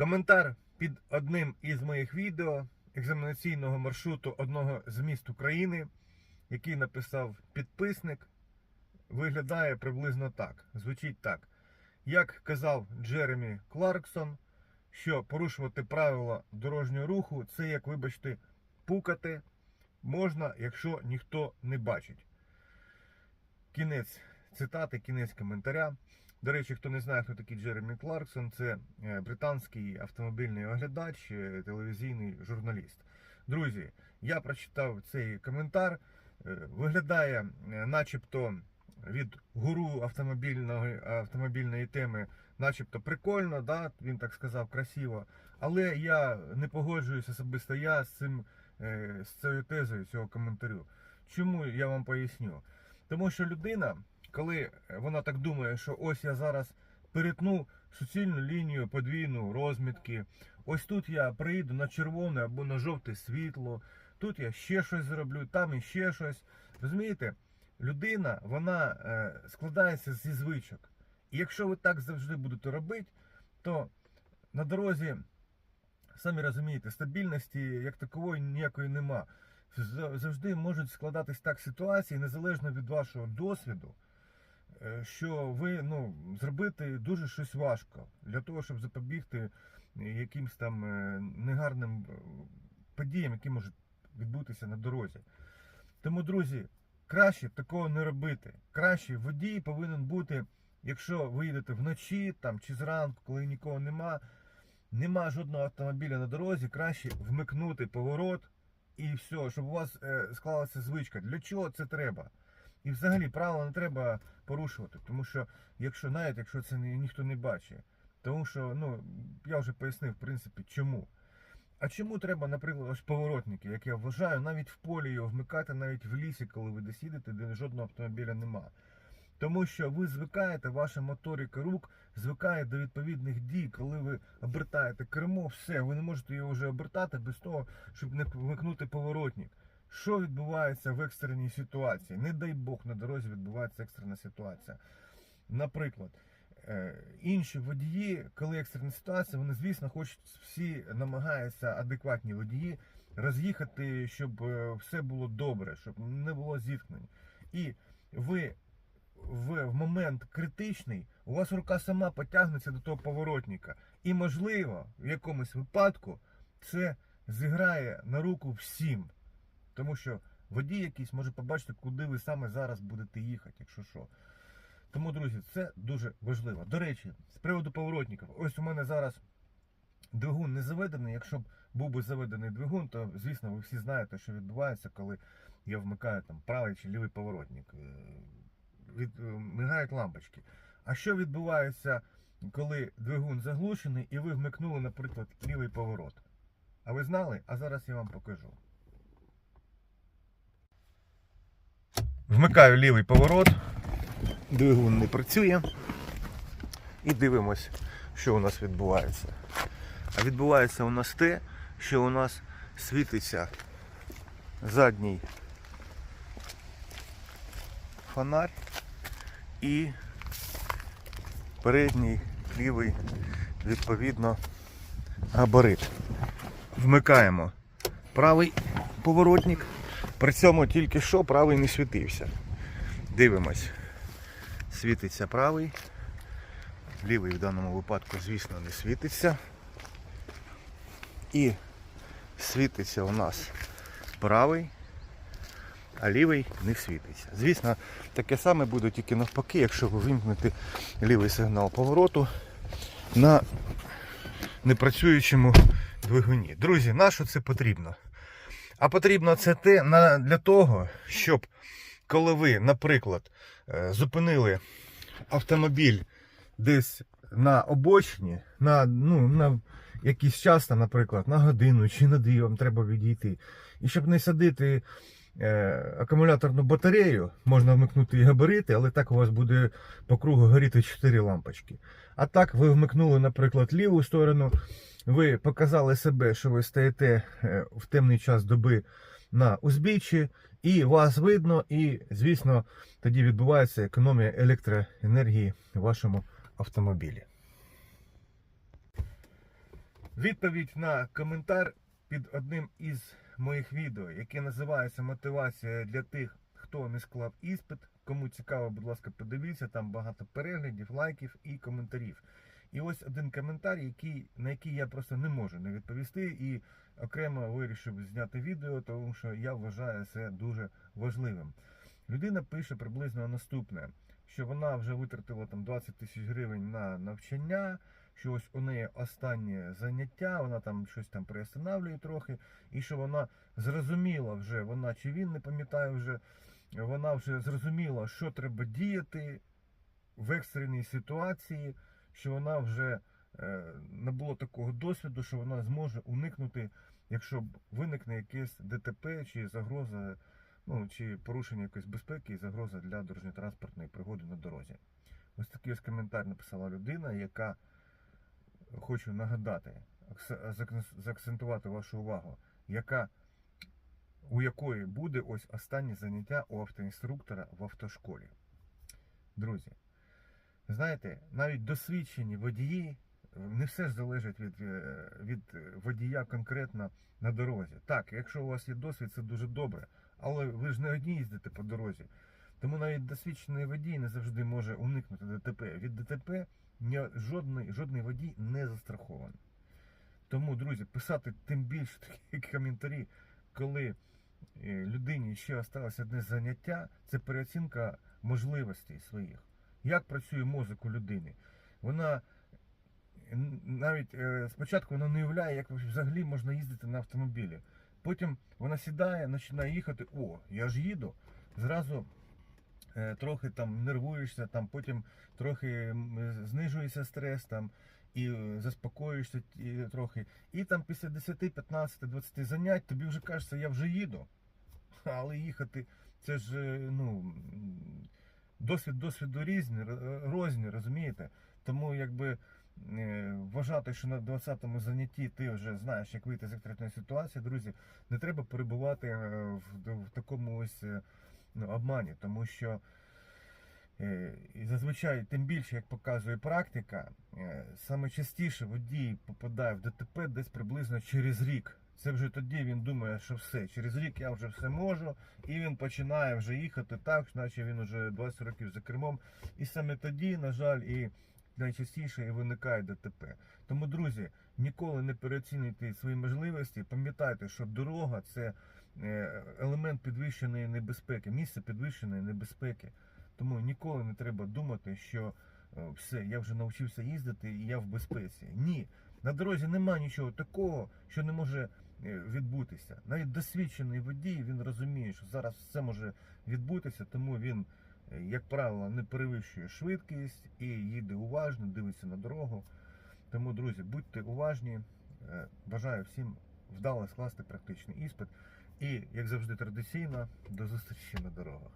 Коментар під одним із моїх відео екзаменаційного маршруту одного з міст України, який написав підписник, виглядає приблизно так. Звучить так. Як казав Джеремі Кларксон, що порушувати правила дорожнього руху це як, вибачте, пукати можна, якщо ніхто не бачить. Кінець цитати, кінець коментаря. До речі, хто не знає, хто такий Джеремі Кларксон, це е, британський автомобільний оглядач, е, телевізійний журналіст. Друзі, я прочитав цей коментар. Е, Виглядає, начебто, від гуру автомобільної, автомобільної теми, начебто прикольно, да? він так сказав, красиво. Але я не погоджуюсь особисто я з цим з цією тезою цього коментарю. Чому я вам поясню? Тому що людина, коли вона так думає, що ось я зараз перетну суцільну лінію подвійну розмітки, ось тут я приїду на червоне або на жовте світло, тут я ще щось зроблю, там і ще щось. Розумієте, людина вона е, складається зі звичок. І якщо ви так завжди будете робити, то на дорозі, самі розумієте, стабільності як такової ніякої нема. Завжди можуть складатись так ситуації, незалежно від вашого досвіду, е, що ви ну, зробити дуже щось важко для того, щоб запобігти якимсь там е, негарним е, подіям, які можуть відбутися на дорозі. Тому, друзі, краще такого не робити. Краще водій повинен бути, якщо ви їдете вночі там, чи зранку, коли нікого нема, нема жодного автомобіля на дорозі, краще вмикнути поворот і все, щоб у вас е, склалася звичка. Для чого це треба? І взагалі правила не треба порушувати, тому що якщо навіть якщо це ніхто не бачить, тому що ну я вже пояснив в принципі чому. А чому треба, наприклад, ось поворотники, як я вважаю, навіть в полі його вмикати, навіть в лісі, коли ви десь їдете, де жодного автомобіля нема. Тому що ви звикаєте, ваша моторика рук звикає до відповідних дій, коли ви обертаєте кермо, все, ви не можете його вже обертати без того, щоб не вмикнути поворотник. Що відбувається в екстреній ситуації? Не дай Бог на дорозі відбувається екстрена ситуація. Наприклад, е, інші водії, коли екстрена ситуація, вони, звісно, хочуть всі намагаються адекватні водії роз'їхати, щоб е, все було добре, щоб не було зіткнень. І ви в, в момент критичний, у вас рука сама потягнеться до того поворотника. І, можливо, в якомусь випадку це зіграє на руку всім. Тому що водій якийсь може побачити, куди ви саме зараз будете їхати, якщо що. Тому, друзі, це дуже важливо. До речі, з приводу поворотників, ось у мене зараз двигун не заведений. Якщо б був би заведений двигун, то звісно ви всі знаєте, що відбувається, коли я вмикаю там правий чи лівий поворотник. Е, Від, е, мигають лампочки. А що відбувається, коли двигун заглушений і ви вмикнули, наприклад, лівий поворот? А ви знали? А зараз я вам покажу. Вмикаю лівий поворот. Двигун не працює. І дивимось, що у нас відбувається. А відбувається у нас те, що у нас світиться задній фонарь і передній лівий, відповідно, габарит. Вмикаємо правий поворотник. При цьому тільки що правий не світився. Дивимось. Світиться правий. Лівий в даному випадку, звісно, не світиться. І світиться у нас правий, а лівий не світиться. Звісно, таке саме буде тільки навпаки, якщо ви вимкнете лівий сигнал повороту на непрацюючому двигуні. Друзі, на що це потрібно? А потрібно це те для того, щоб коли ви, наприклад, е, зупинили автомобіль десь на обочині, на, ну, на якийсь час, наприклад, на годину чи на дві вам треба відійти. І щоб не садити акумуляторну батарею, можна вмикнути і габарити, але так у вас буде по кругу горіти 4 лампочки. А так ви вмикнули, наприклад, ліву сторону, ви показали себе, що ви стоїте е, в темний час доби на узбіччі, і вас видно, і, звісно, тоді відбувається економія електроенергії в вашому автомобілі. Відповідь на коментар під одним із моїх відео, яке називається Мотивація для тих, хто не склав іспит. Кому цікаво, будь ласка, подивіться, там багато переглядів, лайків і коментарів. І ось один коментар, який, на який я просто не можу не відповісти, і окремо вирішив зняти відео, тому що я вважаю це дуже важливим. Людина пише приблизно наступне, що вона вже витратила там 20 тисяч гривень на навчання, що ось у неї останнє заняття, вона там щось там приостанавлює трохи, і що вона зрозуміла вже, вона чи він не пам'ятає вже, вона вже зрозуміла, що треба діяти в екстреній ситуації, що вона вже е, набула такого досвіду, що вона зможе уникнути, якщо виникне якесь ДТП чи загроза, ну чи порушення якоїсь безпеки і загроза для дорожньо-транспортної пригоди на дорозі. Ось такий ось коментар написала людина, яка хочу нагадати, заакцентувати вашу увагу, яка у якої буде ось останнє заняття у автоінструктора в автошколі. Друзі, знаєте, навіть досвідчені водії, не все ж залежить від, е, від водія конкретно на дорозі. Так, якщо у вас є досвід, це дуже добре, але ви ж не одні їздите по дорозі. Тому навіть досвідчений водій не завжди може уникнути ДТП. Від ДТП жодний, жодний водій не застрахований. Тому, друзі, писати тим більше такі коментарі, коли е, людині ще осталось одне заняття, це переоцінка можливостей своїх. Як працює мозок у людини? Вона навіть е, спочатку вона не уявляє, як взагалі можна їздити на автомобілі. Потім вона сідає, починає їхати. О, я ж їду. Зразу е, трохи там нервуєшся, там потім трохи е, знижується стрес там. І е, заспокоюєшся трохи. І там після 10, 15, 20 занять тобі вже кажеться, я вже їду. Але їхати, це ж е, ну, досвід досвіду різні, розні, розумієте? Тому якби е, вважати, що на 20-му занятті ти вже знаєш, як вийти з екстреної ситуації, друзі, не треба перебувати е, в, в такому ось ну, обмані, тому що е, і зазвичай, тим більше, як показує практика, е, саме частіше водій попадає в ДТП десь приблизно через рік. Це вже тоді він думає, що все, через рік я вже все можу, і він починає вже їхати так, наче він вже 20 років за кермом. І саме тоді, на жаль, і найчастіше і виникає ДТП. Тому, друзі, ніколи не переоцінюйте свої можливості. Пам'ятайте, що дорога це елемент підвищеної небезпеки, місце підвищеної небезпеки. Тому ніколи не треба думати, що е, все, я вже навчився їздити і я в безпеці. Ні, на дорозі немає нічого такого, що не може е, відбутися. Навіть досвідчений водій він розуміє, що зараз все може відбутися, тому він, е, як правило, не перевищує швидкість і їде уважно, дивиться на дорогу. Тому, друзі, будьте уважні. Е, Бажаю всім вдало скласти практичний іспит. І, як завжди, традиційно, до зустрічі на дорогах.